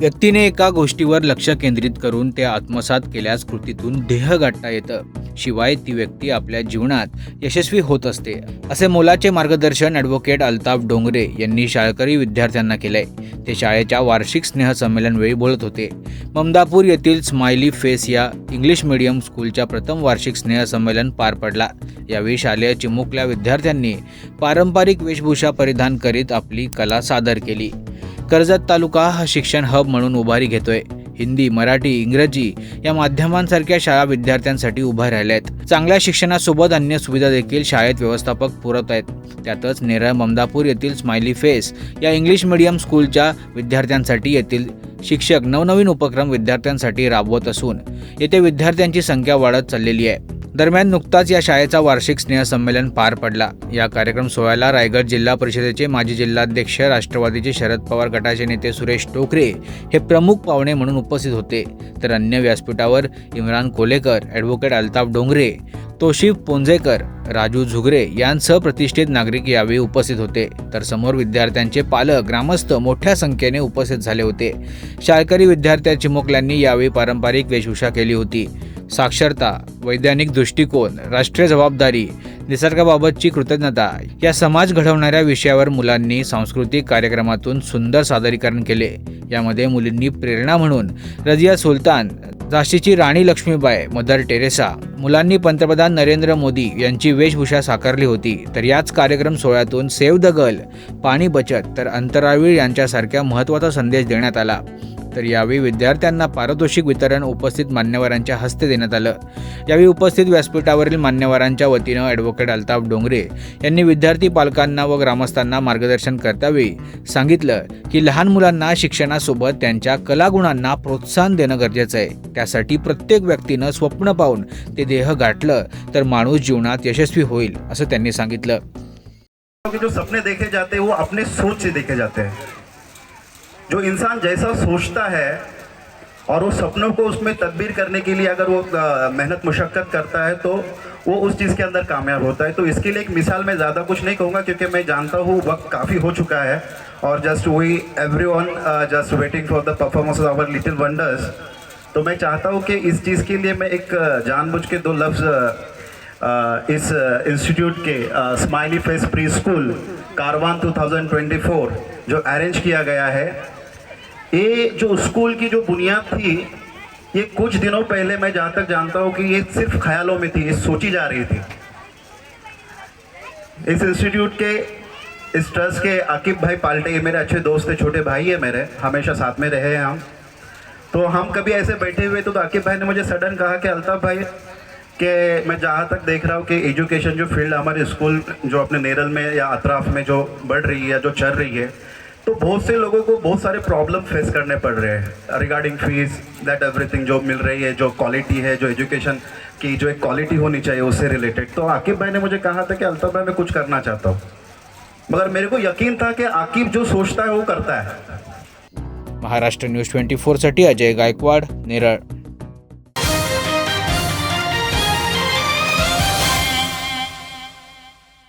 व्यक्तीने एका गोष्टीवर लक्ष केंद्रित करून ते आत्मसात केल्यास कृतीतून ध्येय गाठता येतं. शिवाय ती व्यक्ती आपल्या जीवनात यशस्वी होत असते असे मोलाचे मार्गदर्शन ॲडव्होकेट अल्ताफ डोंगरे यांनी शाळकरी विद्यार्थ्यांना केलंय. ते शाळेच्या वार्षिक स्नेहसंमेलनवेळी बोलत होते. ममदापूर येथील स्माइली फेस या इंग्लिश मीडियम स्कूलच्या प्रथम वार्षिक स्नेहसंमेलन पार पडला. यावेळी शालेय चिमुकल्या विद्यार्थ्यांनी पारंपरिक वेशभूषा परिधान करीत आपली कला सादर केली. कर्जत तालुका हा शिक्षण हब म्हणून उभारी घेतोय. हिंदी मराठी इंग्रजी या माध्यमांसारख्या शाळा विद्यार्थ्यांसाठी उभ्या राहिल्या आहेत चांगल्या शिक्षणासोबत अन्य सुविधा देखील शाळेत व्यवस्थापक पुरवत आहेत. त्यातच नेरळ ममदापूर येथील स्माइली फेस या इंग्लिश मीडियम स्कूलच्या विद्यार्थ्यांसाठी येथील शिक्षक नवनवीन उपक्रम विद्यार्थ्यांसाठी राबवत असून येथे विद्यार्थ्यांची संख्या वाढत चाललेली आहे. दरम्यान नुकताच या शाळेचा वार्षिक स्नेहसंमेलन पार पडला. या कार्यक्रम सोहळ्याला रायगड जिल्हा परिषदेचे माजी जिल्हाध्यक्ष राष्ट्रवादीचे शरद पवार गटाचे नेते सुरेश टोकरे हे प्रमुख पाहुणे म्हणून उपस्थित होते. तर अन्य व्यासपीठावर इम्रान कोलेकर ॲडव्होकेट अल्ताफ डोंगरे तोशिफ पोंजेकर राजू झुगरे यांसह प्रतिष्ठित नागरिक यावेळी उपस्थित होते. तर समोर विद्यार्थ्यांचे पालक ग्रामस्थ मोठ्या संख्येने उपस्थित झाले होते. शाळकरी विद्यार्थ्या चिमुकल्यांनी यावेळी पारंपरिक वेशभूषा केली होती. साक्षरता वैज्ञानिक दृष्टिकोन राष्ट्रीय जबाबदारी निसर्गाबाबतची कृतज्ञता या समाज घडवणाऱ्या विषयावर मुलांनी सांस्कृतिक कार्यक्रमातून सुंदर सादरीकरण केले. यामध्ये मुलींनी प्रेरणा म्हणून रजिया सुलतान झाशीची राणी लक्ष्मीबाई मदर टेरेसा मुलांनी पंतप्रधान नरेंद्र मोदी यांची वेशभूषा साकारली होती. तर याच कार्यक्रम सोहळ्यातून सेव्ह द गर्ल पाणी बचत तर अंतराळवीर यांच्यासारख्या महत्त्वाचा संदेश देण्यात आला. तर यावेळी विद्यार्थ्यांना पारितोषिक वितरण उपस्थित मान्यवरांच्या हस्ते देण्यात आलं. यावेळी उपस्थित व्यासपीठावरील मान्यवरांच्या वतीनं ॲडव्होकेट अल्ताफ डोंगरे यांनी विद्यार्थी पालकांना व ग्रामस्थांना मार्गदर्शन करतावेळी सांगितलं की लहान मुलांना शिक्षणासोबत त्यांच्या कलागुणांना प्रोत्साहन देणं गरजेचं आहे. त्यासाठी प्रत्येक व्यक्तीनं स्वप्न पाहून ते देह गाठलं तर माणूस जीवनात यशस्वी होईल असं त्यांनी सांगितलं. जो सपने देखे जाते वो अपने सोच से देखे जाते हैं. जो इंसान जैसा सोचता है और उस सपनों को उसमें तदबीर करने के लिए अगर वो मेहनत, मुशक्क़त करता है तो वो उस चीज़ के अंदर कामयाब होता है। तो इसके लिए एक मिसाल मैं ज़्यादा कुछ नहीं कहूँगा, क्योंकि मैं जानता हूँ वक्त काफ़ी हो चुका है और just we every one just waiting for the performance of our little wonders तो मैं चाहता हूँ कि इस चीज़ के लिए मैं एक जानबूझ के दो लफ्ज़ इस इंस्टीट्यूट के smiley face pre school Karwan 2024 जो अरेंज किया गया है। ये जो स्कूल की जो बुनियाद थी ये कुछ दिनों पहले मैं जहाँ तक जानता हूँ कि ये सिर्फ़ ख्यालों में थी ये सोची जा रही थी। इस इंस्टीट्यूट के इस ट्रस्ट के आकिब भाई पाल्टे ये मेरे अच्छे दोस्त है छोटे भाई है मेरे हमेशा साथ में रहे हैं हम। तो हम कभी ऐसे बैठे हुए तो, तो आकिब भाई ने मुझे सडन कहा कि अल्ताफ भाई कि मैं जहाँ तक देख रहा हूँ कि एजुकेशन जो फ़ील्ड हमारे स्कूल जो अपने नेरल में या अतराफ में जो बढ़ रही है जो चल रही है तो बहुत से लोगों को बहुत सारे प्रॉब्लम फेस करने पड़ रहे हैं रिगार्डिंग फ़ीस दैट एवरीथिंग जो मिल रही है, जो क्वालिटी है, जो एजुकेशन की जो एक क्वालिटी होनी चाहिए उससे रिलेटेड तो आकिब भाई ने मुझे कहा था कि अल्ताफ भाई, मैं कुछ करना चाहता हूँ। मगर मेरे को यकीन था कि आकिब जो सोचता है वो करता है। Maharashtra news twenty four Ajay Gaikwad Neral